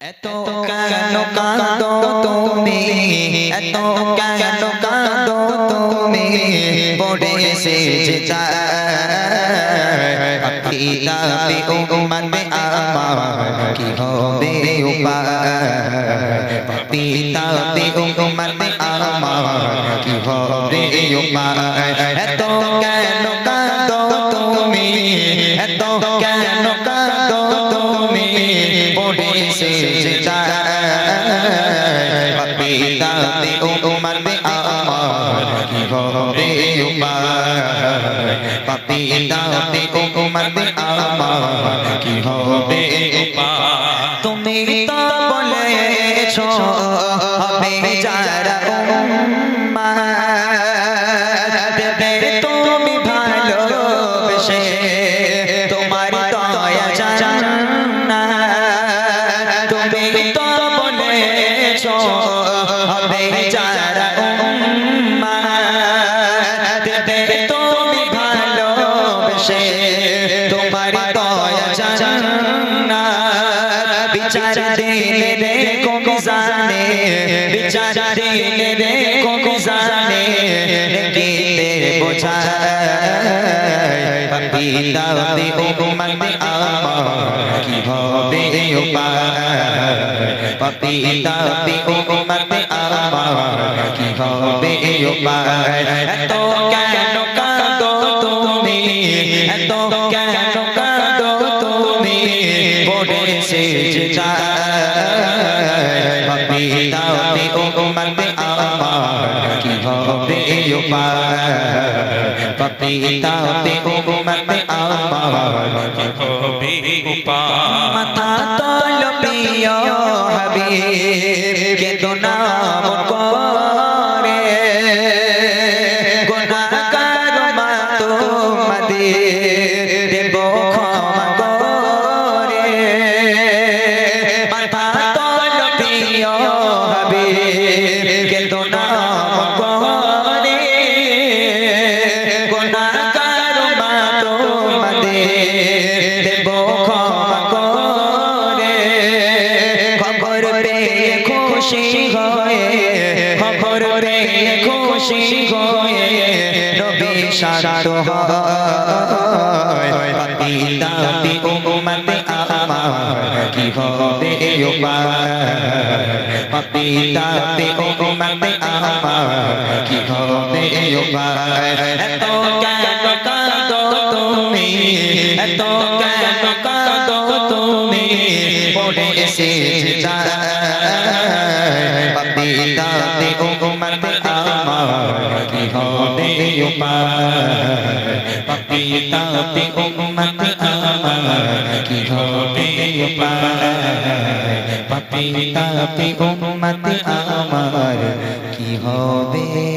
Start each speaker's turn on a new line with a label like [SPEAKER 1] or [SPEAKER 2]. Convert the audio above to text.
[SPEAKER 1] এত কেন কাঁদো তুমি? এত কেন কাঁদো তুমি? পড়ে এসেছে পিতা পি উম্মতে আমার কি হবে উপায়? পি উম্মতে আমার কি হবে উপায়? এত কেন পিতা পি উম্মতে আমার কি হবে উপায় পিতা পি উম্মতে আমার কি হবে উপায় তুমি তো বলেছ, হবে যারা উম্মাহ বিচার দিলে রে কবি জানে বিচার দিলে রে কবি জানে গীতে বোঝায় পিতা তে উম্মতে আমার কি হবে উপায়? পিতা তে উম্মতে আমার কি হবে উপায়? এত কেন পড়ে সে যায় পিতা তে উম্মতে আমার কি হবে উপায় পিতা তে উম্মতে আমার কি
[SPEAKER 2] হবে উপায়
[SPEAKER 1] মাথা তল হাবিব পেয়ে খুশি হয়ে নবী শান্ত হয়। পি উম্মতে আমার কি হবে উপায় পিতা পি উম্মতে আমার কি হবে উপায় এত কেন তুমি? পড়ে এসেছে উম্মতে আমার কি হবে উপায় পিতা পি উম্মতে আমার কি হবে উপায় পিতা পি উম্মতে আমার কি হবে